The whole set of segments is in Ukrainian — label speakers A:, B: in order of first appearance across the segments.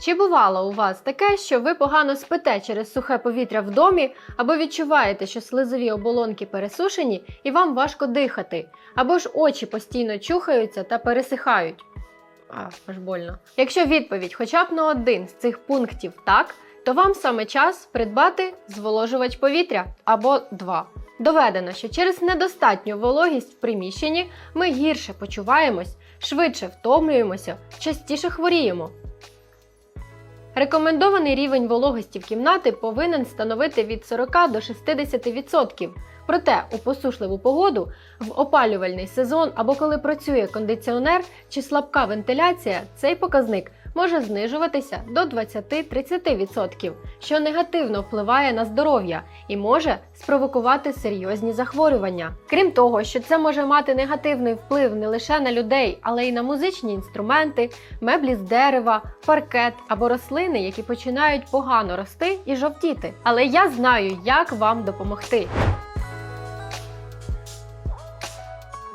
A: Чи бувало у вас таке, що ви погано спите через сухе повітря в домі, або відчуваєте, що слизові оболонки пересушені і вам важко дихати, або ж очі постійно чухаються та пересихають? А, аж больно. Якщо відповідь хоча б на один з цих пунктів так, то вам саме час придбати зволожувач повітря або два. Доведено, що через недостатню вологість в приміщенні ми гірше почуваємось, швидше втомлюємося, частіше хворіємо. Рекомендований рівень вологості в кімнати повинен становити від 40 до 60%. Проте у посушливу погоду, в опалювальний сезон або коли працює кондиціонер чи слабка вентиляція, цей показник може знижуватися до 20-30%, що негативно впливає на здоров'я і може спровокувати серйозні захворювання. Крім того, що це може мати негативний вплив не лише на людей, але й на музичні інструменти, меблі з дерева, паркет або рослини, які починають погано рости і жовтіти. Але я знаю, як вам допомогти.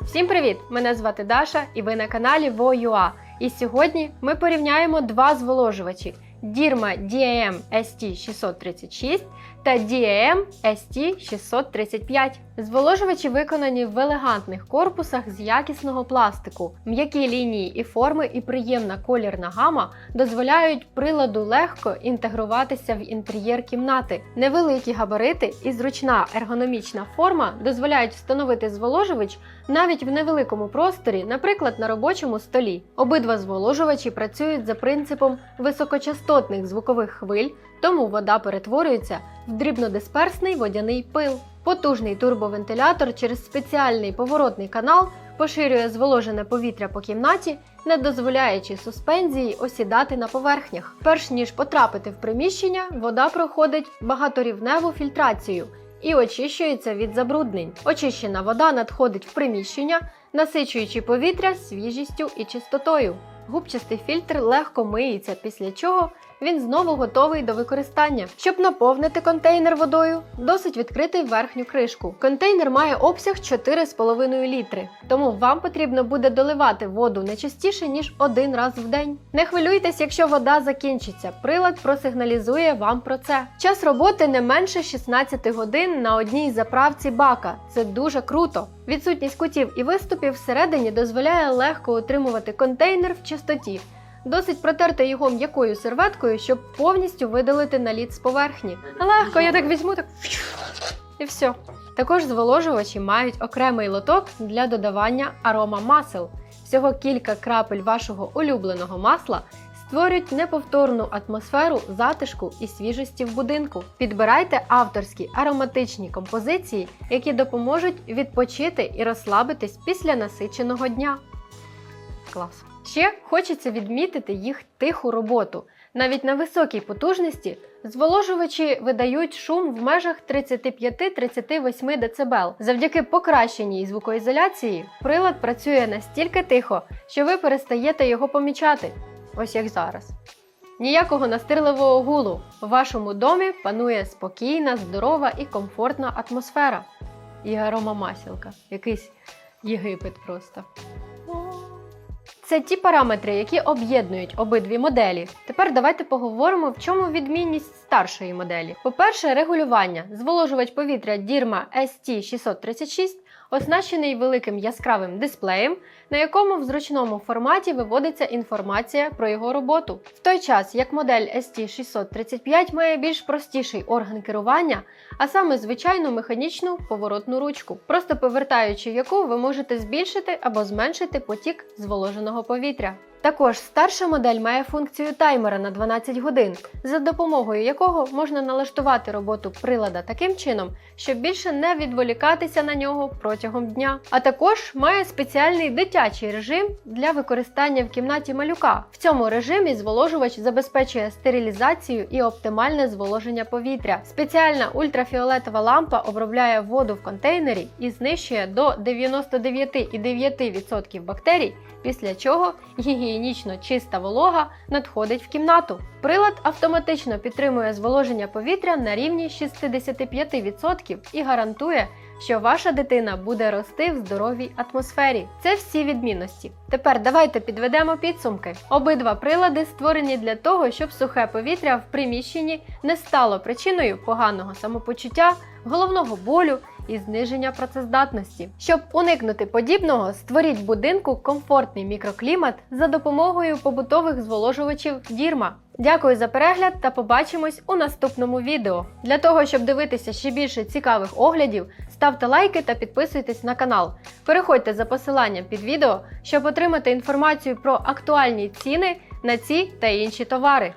A: Всім привіт! Мене звати Даша і ви на каналі Во.ua. І сьогодні ми порівняємо два зволожувачі: Dirma DAM ST636 та DAM ST635. Зволожувачі виконані в елегантних корпусах з якісного пластику. М'які лінії і форми і приємна колірна гама дозволяють приладу легко інтегруватися в інтер'єр кімнати. Невеликі габарити і зручна ергономічна форма дозволяють встановити зволожувач навіть в невеликому просторі, наприклад, на робочому столі. Обидва зволожувачі працюють за принципом високочастотних звукових хвиль, тому вода перетворюється в дрібнодисперсний водяний пил. Потужний турбовентилятор через спеціальний поворотний канал поширює зволожене повітря по кімнаті, не дозволяючи суспензії осідати на поверхнях. Перш ніж потрапити в приміщення, вода проходить багаторівневу фільтрацію і очищується від забруднень. Очищена вода надходить в приміщення, насичуючи повітря свіжістю і чистотою. Губчастий фільтр легко миється, після чого він знову готовий до використання. Щоб наповнити контейнер водою, досить відкрити верхню кришку. Контейнер має обсяг 4,5 літри, тому вам потрібно буде доливати воду не частіше, ніж один раз в день. Не хвилюйтесь, якщо вода закінчиться. Прилад просигналізує вам про це. Час роботи не менше 16 годин на одній заправці бака. Це дуже круто. Відсутність кутів і виступів всередині дозволяє легко утримувати контейнер в чистоті. Досить протерти його м'якою серветкою, щоб повністю видалити наліт з поверхні. Легко, я так візьму, так і все. Також зволожувачі мають окремий лоток для додавання арома масел. Всього кілька крапель вашого улюбленого масла створюють неповторну атмосферу затишку і свіжості в будинку. Підбирайте авторські ароматичні композиції, які допоможуть відпочити і розслабитись після насиченого дня. Клас. Ще хочеться відмітити їх тиху роботу. Навіть на високій потужності зволожувачі видають шум в межах 35-38 дБ. Завдяки покращеній звукоізоляції прилад працює настільки тихо, що ви перестаєте його помічати. Ось як зараз. Ніякого настирливого гулу. В вашому домі панує спокійна, здорова і комфортна атмосфера. І арома масілка. Якийсь Єгипет просто. Це ті параметри, які об'єднують обидві моделі. Тепер давайте поговоримо, в чому відмінність старшої моделі. По-перше, регулювання. Зволожувач повітря Dirma ST636 оснащений великим яскравим дисплеєм, на якому в зручному форматі виводиться інформація про його роботу. В той час як модель ST635 має більш простіший орган керування, а саме звичайну механічну поворотну ручку, просто повертаючи яку ви можете збільшити або зменшити потік зволоженого повітря. Також старша модель має функцію таймера на 12 годин, за допомогою якого можна налаштувати роботу прилада таким чином, щоб більше не відволікатися на нього протягом дня. А також має спеціальний дитячий режим для використання в кімнаті малюка. В цьому режимі зволожувач забезпечує стерилізацію і оптимальне зволоження повітря. Спеціальна ультрафіолетова лампа обробляє воду в контейнері і знищує до 99,9% бактерій після чого гігієнічно чиста волога надходить в кімнату. Прилад автоматично підтримує зволоження повітря на рівні 65% і гарантує, що ваша дитина буде рости в здоровій атмосфері. Це всі відмінності. Тепер давайте підведемо підсумки. Обидва прилади створені для того, щоб сухе повітря в приміщенні не стало причиною поганого самопочуття, головного болю і зниження працездатності. Щоб уникнути подібного, створіть будинку комфортний мікроклімат за допомогою побутових зволожувачів Дірма. Дякую за перегляд та побачимось у наступному відео. Для того, щоб дивитися ще більше цікавих оглядів, ставте лайки та підписуйтесь на канал. Переходьте за посиланням під відео, щоб отримати інформацію про актуальні ціни на ці та інші товари.